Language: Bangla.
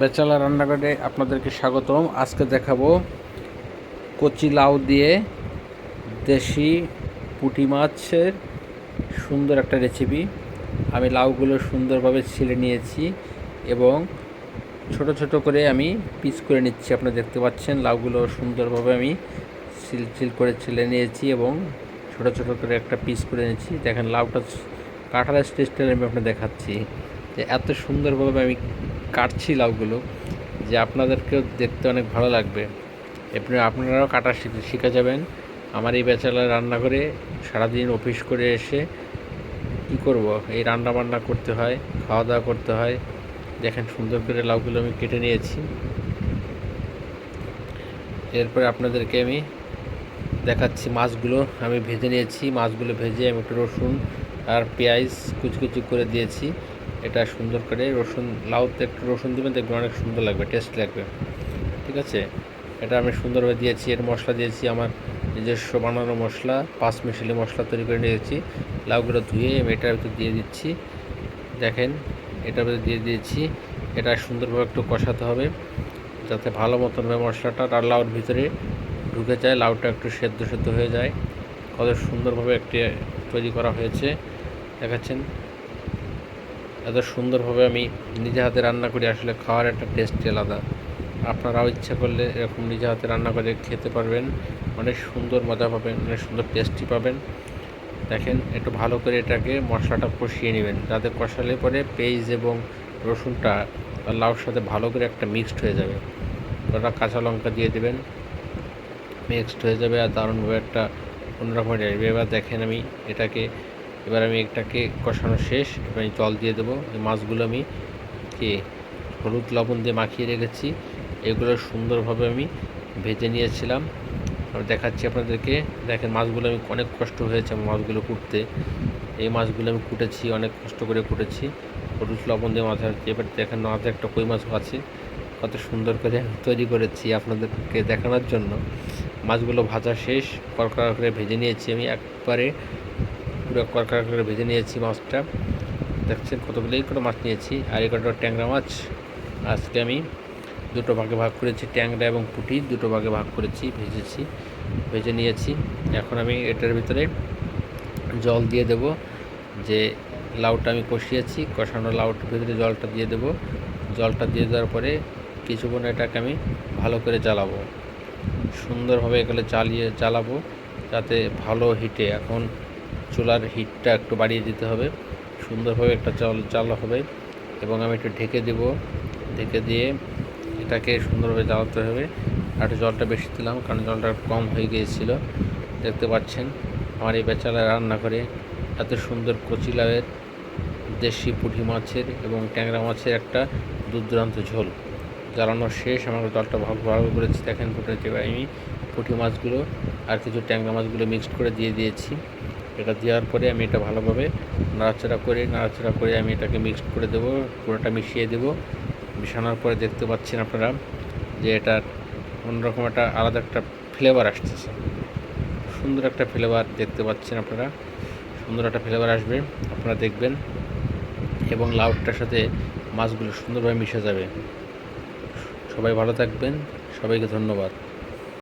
বেচালা রান্নাঘরে আপনাদেরকে স্বাগতম। আজকে দেখাবো কচি লাউ দিয়ে দেশি পুঁটি মাছের সুন্দর একটা রেসিপি আমি লাউগুলো সুন্দরভাবে ছিলে নিয়েছি এবং ছোট ছোট করে আমি পিস করে নিচ্ছি। আপনারা দেখতে পাচ্ছেন, লাউগুলো সুন্দরভাবে আমি সিল সিল করে ছিলে নিয়েছি এবং ছোট ছোট করে একটা পিস করে নিয়েছি দেখেন, লাউটা কাঁঠালের স্টেজটা আমি আপনার দেখাচ্ছি যে এত সুন্দরভাবে আমি কাটছি লাউগুলো, যে আপনাদেরকেও দেখতে অনেক ভালো লাগবে। এরপরে আপনারাও কাটা শিখে শিখে যাবেন। আমার এই বেচালা রান্না করে সারাদিন অফিস করে এসে কি করব? এই রান্না বান্না করতে হয় খাওয়া দাওয়া করতে হয়। দেখেন সুন্দর করে লাউগুলো আমি কেটে নিয়েছি। এরপরে আপনাদেরকে আমি দেখাচ্ছি মাছগুলো। আমি ভেজে নিয়েছি, মাছগুলো ভেজে আমি একটু রসুন আর পেঁয়াজ কুচি কুচি করে দিয়েছি। এটা সুন্দর করে রসুন, লাউতে একটু রসুন দেবেন, দেখবেন অনেক সুন্দর লাগবে, টেস্ট লাগবে। ঠিক আছে? এটা আমি সুন্দরভাবে দিয়েছি, এর মশলা দিয়েছি আমার নিজস্ব বানানো মশলা, পাঁচ মিশালি মশলা তৈরি করে নিয়েছি। লাউগুলো ধুয়ে আমি এটার ভিতরে দিয়ে দিচ্ছি। দেখেন, এটার ভিতরে দিয়ে দিয়েছি। এটা সুন্দরভাবে একটু কষাতে হবে, যাতে ভালো মতনভাবে মশলাটা আর লাউর ভিতরে ঢুকে যায়, লাউটা একটু সেদ্ধ সেদ্ধ হয়ে যায়। কত সুন্দরভাবে একটি তৈরি করা হয়েছে। দেখাচ্ছেন। এত সুন্দরভাবে আমি নিজে হাতে রান্না করি, আসলে খাওয়ার একটা টেস্টই আলাদা। আপনারাও ইচ্ছা করলে এরকম নিজে হাতে রান্না করে খেতে পারবেন। অনেক সুন্দর মজা পাবেন, অনেক সুন্দর টেস্টি পাবেন। দেখেন, একটু ভালো করে এটাকে মশলাটা কষিয়ে নেবেন। যাতে কষালে পরে পেঁয়াজ এবং রসুনটা লাউর সাথে ভালো করে একটা মিক্সড হয়ে যাবে। ওটা কাঁচা লঙ্কা দিয়ে দেবেন। মিক্সড হয়ে যাবে আর দারুণভাবে একটা অন্যরকম এবার দেখেন আমি এটাকে এবার আমি এটাকে কষানো শেষ, এবার আমি জল দিয়ে দেবো। এই মাছগুলো আমি কে হলুদ লবণ দিয়ে মাখিয়ে রেখেছি। এগুলো সুন্দরভাবে আমি ভেজে নিয়েছিলাম। আমি দেখাচ্ছি আপনাদেরকে। দেখেন, মাছগুলো আমি অনেক কষ্ট হয়েছে আমার মাছগুলো কুটতে। এই মাছগুলো আমি কুটেছি, অনেক কষ্ট করে কুটেছি। হলুদ লবণ দিয়ে মাছ এবার দেখেন মাঝে একটা কই মাছও আছে। কত সুন্দর করে তৈরি করেছি আপনাদেরকে দেখানোর জন্য। মাছগুলো ভাজা শেষ, কড়কড়া করে ভেজে নিয়েছি আমি। একবারে পুরো কড়কড়া করে ভেজে নিয়েছি মাছটা। দেখছেন কতগুলোই করে মাছ নিয়েছি। আর এই কটা ট্যাংরা মাছ। আজকে আমি দুটো ভাগে ভাগ করেছি, ট্যাংরা এবং পুঁটি। দুটো ভাগে ভাগ করেছি, ভেজেছি, ভেজে নিয়েছি। এখন আমি এটার ভিতরে জল দিয়ে দেব। যে লাউটা আমি কষিয়েছি, কষানো লাউটার ভিতরে জলটা দিয়ে দেব। জলটা দিয়ে দেওয়ার পরে কিছুক্ষণ এটাকে আমি ভালো করে জ্বালাবো। সুন্দরভাবে এগুলো চালিয়ে জ্বালাবো, যাতে ভালো হিটে। এখন চুলার হিটটা একটু বাড়িয়ে দিতে হবে। সুন্দরভাবে একটা চাল জ্বালা হবে এবং আমি একটু ঢেকে দেব। ঢেকে দিয়ে এটাকে সুন্দরভাবে জ্বালাতে হবে। আর একটু জলটা বেশি দিলাম কারণ জলটা কম হয়ে গিয়েছিল। দেখতে পাচ্ছেন আমার এই বেচালা রান্না করে এত সুন্দর কচি লাউয়ের দেশি পুঁটি মাছের এবং ট্যাংরা মাছের একটা দূর দূরান্ত ঝোল। জ্বালানো শেষ। আমার জলটা ভালো ভালো করেছি। দেখেন ফুটেছে আমি পুঁটি মাছগুলো আর কিছু ট্যাংরা মাছগুলো মিক্সড করে দিয়ে দিয়েছি। এটা দেওয়ার পরে আমি এটা ভালোভাবে নাড়াচাড়া করে নাড়াচাড়া করে আমি এটাকে মিক্সড করে দেবো, পুরোটা মিশিয়ে দেবো। মিশানোর পরে দেখতে পাচ্ছেন আপনারা যে এটা অন্যরকম একটা আলাদা একটা ফ্লেভার আসতেছে। সুন্দর একটা ফ্লেভার দেখতে পাচ্ছেন আপনারা। সুন্দর একটা ফ্লেভার আসবে, আপনারা দেখবেন। এবং লাউটার সাথে মাছগুলো সুন্দরভাবে মিশে যাবে। সবাই ভালো থাকবেন, সবাইকে ধন্যবাদ।